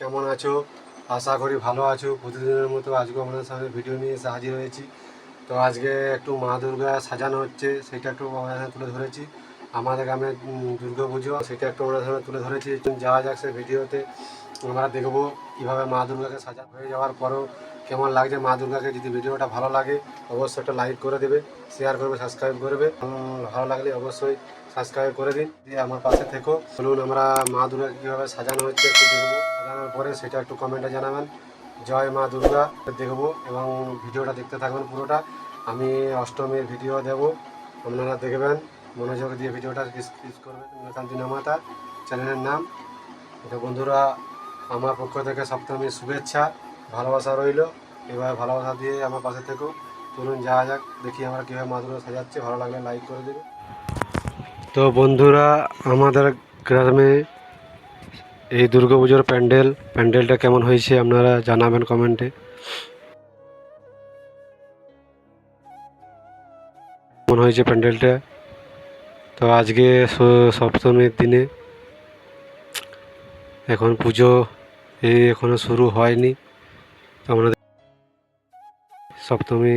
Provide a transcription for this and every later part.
কেমন আছো? আশা করি ভালো আছো। প্রতিদিনের মতো আজকে আপনাদের সামনে ভিডিও নিয়ে এসে হাজির হয়েছি। তো আজকে একটু মা দুর্গা সাজানো হচ্ছে, সেটা একটু আমাদের সামনে তুলে ধরেছি। আমাদের গ্রামে দুর্গা পুজো, সেটা একটু আমাদের সামনে তুলে ধরেছি। যাওয়া যাক সে ভিডিওতে আমরা দেখব কীভাবে মা দুর্গাকে সাজা হয়ে যাওয়ার পরও কেমন লাগছে মা দুর্গাকে। যদি ভিডিওটা ভালো লাগে, অবশ্যই একটা লাইক করে দেবে শেয়ার করবে সাবস্ক্রাইব করবে। ভালো লাগলে অবশ্যই সাবস্ক্রাইব করে দিন, দিয়ে আমার পাশে থেকো। বলুন আমরা মা দুর্গাকে কীভাবে সাজানো হচ্ছে একটু দেখব। সাজানোর পরে সেটা একটু কমেন্টে জানাবেন। জয় মা দুর্গা, দেখব এবং ভিডিওটা দেখতে থাকবেন পুরোটা। আমি অষ্টমীর ভিডিও দেব, আপনারা দেখবেন। মনোযোগ দিয়ে ভিডিওটা স্কিপ করবেন। কান্তি নামাতা, চ্যানেলের নাম। তো বন্ধুরা, আমার পক্ষ থেকে সপ্তমীর শুভেচ্ছা, ভালোবাসা রইল। এবার ভালোবাসা দিয়ে আমার পাশে থেকেও চলুন যাওয়া যাক, দেখি আমরা কীভাবে মা দুর্গা সাজাচ্ছে। ভালো লাগলে লাইক করে দেবে তো বন্ধুরা, আমাদের গ্রামে এই দুর্গাপুজোর প্যান্ডেল, প্যান্ডেলটা কেমন হয়েছে আপনারা জানাবেন কমেন্টে। কেমন হয়েছে প্যান্ডেলটা? তো আজকে সপ্তমীর দিনে এখন পুজো এই এখনও শুরু হয়নি। আমরা সপ্তমী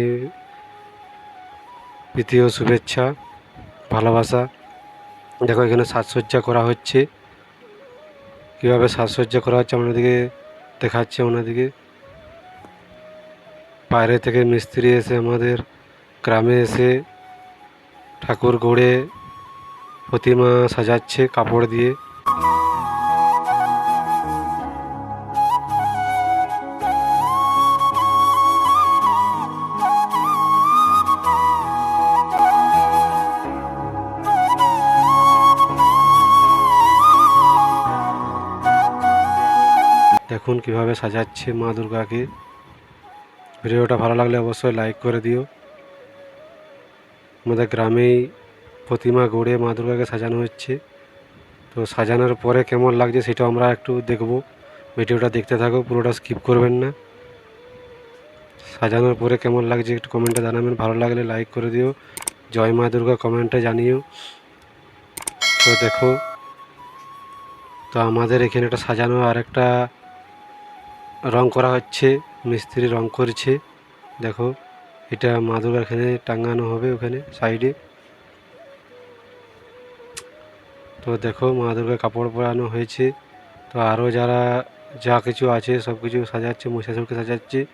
তৃতীয় শুভেচ্ছা, ভালোবাসা। দেখো, এখানে সাজসজ্জা করা হচ্ছে। কীভাবে সাজসজ্জা করা হচ্ছে আপনাদেরকে দেখাচ্ছে ওনাদিকে বাইরে থেকে মিস্ত্রি এসে আমাদের গ্রামে এসে ঠাকুর গড়ে প্রতিমা সাজাচ্ছে কাপড় দিয়ে। দেখুন কীভাবে সাজাচ্ছে মা দুর্গাকে। ভিডিওটা ভালো লাগলে অবশ্যই লাইক করে দিও। আমাদের গ্রামেই প্রতিমা গড়ে মা দুর্গাকে সাজানো হচ্ছে। তো সাজানোর পরে কেমন লাগছে সেটা আমরা একটু দেখব। ভিডিওটা দেখতে থাকো, পুরোটা স্কিপ করবেন না। সাজানোর পরে কেমন লাগছে একটু কমেন্টে জানাবেন। ভালো লাগলে লাইক করে দিও। জয় মা দুর্গা কমেন্টে জানিও। তো দেখো, তো আমাদের এখানে একটা সাজানো আর একটা রং করা হচ্ছে, মিস্ত্রি রং করছে। দেখো, এটা মা এখানে টাঙানো হবে ওখানে, সাইডে। তো দেখো, মা কাপড় পরানো হয়েছে। তো আরও যারা, যা কিছু আছে, সব কিছু সাজাচ্ছে, মহিষাসুরকে সাজাচ্ছে।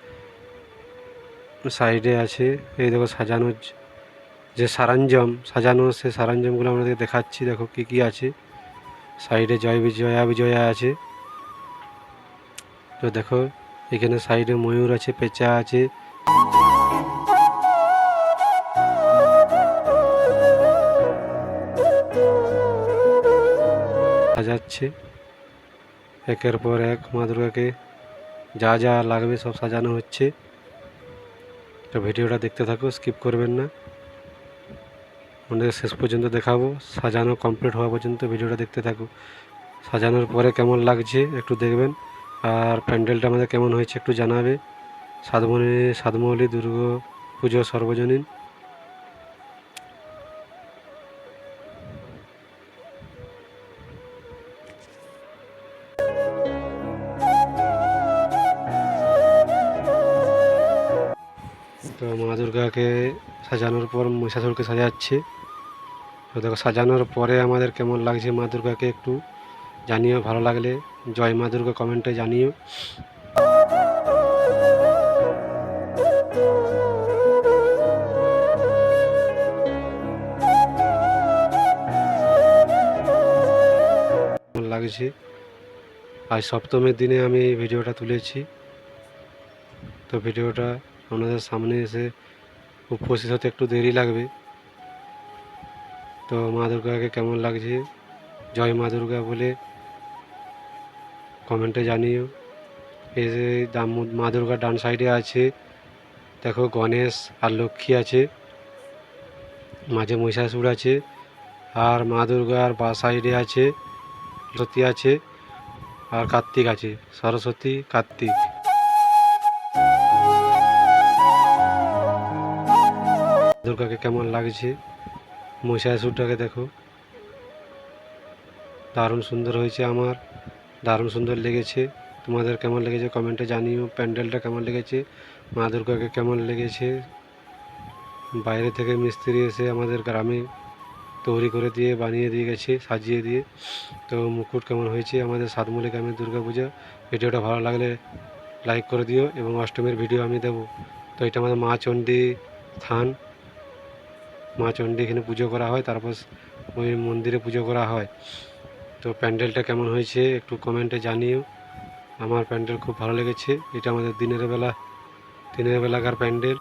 সাইডে আছে, এই দেখো সাজানোর যে- সরঞ্জাম, সাজানো সে সরঞ্জামগুলো আমাদের দেখাচ্ছি, দেখো কি কি আছে। সাইডে জয় বিজয়া বিজয়া আছে। তো দেখো, এখানে সাইডে ময়ূর আছে, পেঁচা আছে। সাজাচ্ছে একের পর এক মা দুর্গাকে যা যা লাগবে সব সাজানো হচ্ছে। তো ভিডিওটা দেখতে থাকো, স্কিপ করবেন না। আমাদের শেষ পর্যন্ত দেখাবো, সাজানো কমপ্লিট হওয়া পর্যন্ত ভিডিওটা দেখতে থাকো। সাজানোর পরে কেমন লাগছে একটু দেখবেন। আর প্যান্ডেলটা আমাদের কেমন হয়েছে একটু জানাবে। সাতমণি সাতমৌলি দুর্গা পুজো সর্বজনীন। তো মা দুর্গাকে সাজানোর পর মহিষাসুরকে সাজাচ্ছে। তো দেখো, সাজানোর পরে আমাদের কেমন লাগছে মা দুর্গাকে একটু? জানিও, ভালো লাগলে জয় মা দুর্গা কমেন্টে জানিও। লাগছে? আজ সপ্তমীর দিনে আমি এই ভিডিওটা তুলেছি। তো ভিডিওটা আপনাদের সামনে এসে উপস্থিত হতে একটু দেরি লাগবে। তো মা দুর্গাকে কেমন লাগছে? জয় মা দুর্গা বলে কমেন্টে জানিও। এই যে দাম মা দুর্গার ডান সাইডে আছে। দেখো গণেশ আর লক্ষ্মী আছে। মাঝে মহিষাসুর আছে। আর মা দুর্গার বা সাইডে আছে, সরস্বতী আছে, আর কার্তিক আছে। সরস্বতী, কার্তিক। দুর্গাকে কেমন লাগছে? মহিষাসুরটাকে দেখো। দারুণ সুন্দর হয়েছে আমার। দারুণ সুন্দর লেগেছে। তোমাদের কেমন লেগেছে কমেন্টে জানিও। প্যান্ডেলটা কেমন লেগেছে? মা দুর্গাকে কেমন লেগেছে? বাইরে থেকে মিস্ত্রি এসে আমাদের গ্রামে তৈরি করে দিয়ে, বানিয়ে দিয়ে গেছে, সাজিয়ে দিয়ে। তো মুকুট কেমন হয়েছে? আমাদের সাতমূলে গ্রামের দুর্গা পূজা ভিডিওটা ভালো লাগলে লাইক করে দিও এবং অষ্টমীর ভিডিও আমি দেবো। তো এটা আমাদের মা চণ্ডী স্থান। মা চণ্ডী এখানে পুজো করা হয়, তারপর ওই মন্দিরে পুজো করা হয়। তো প্যান্ডেলটা কেমন হয়েছে একটু কমেন্টে জানিও। আমার প্যান্ডেল খুব ভালো লেগেছে। এটা আমাদের দিনের বেলা, দিনের বেলাকার প্যান্ডেল।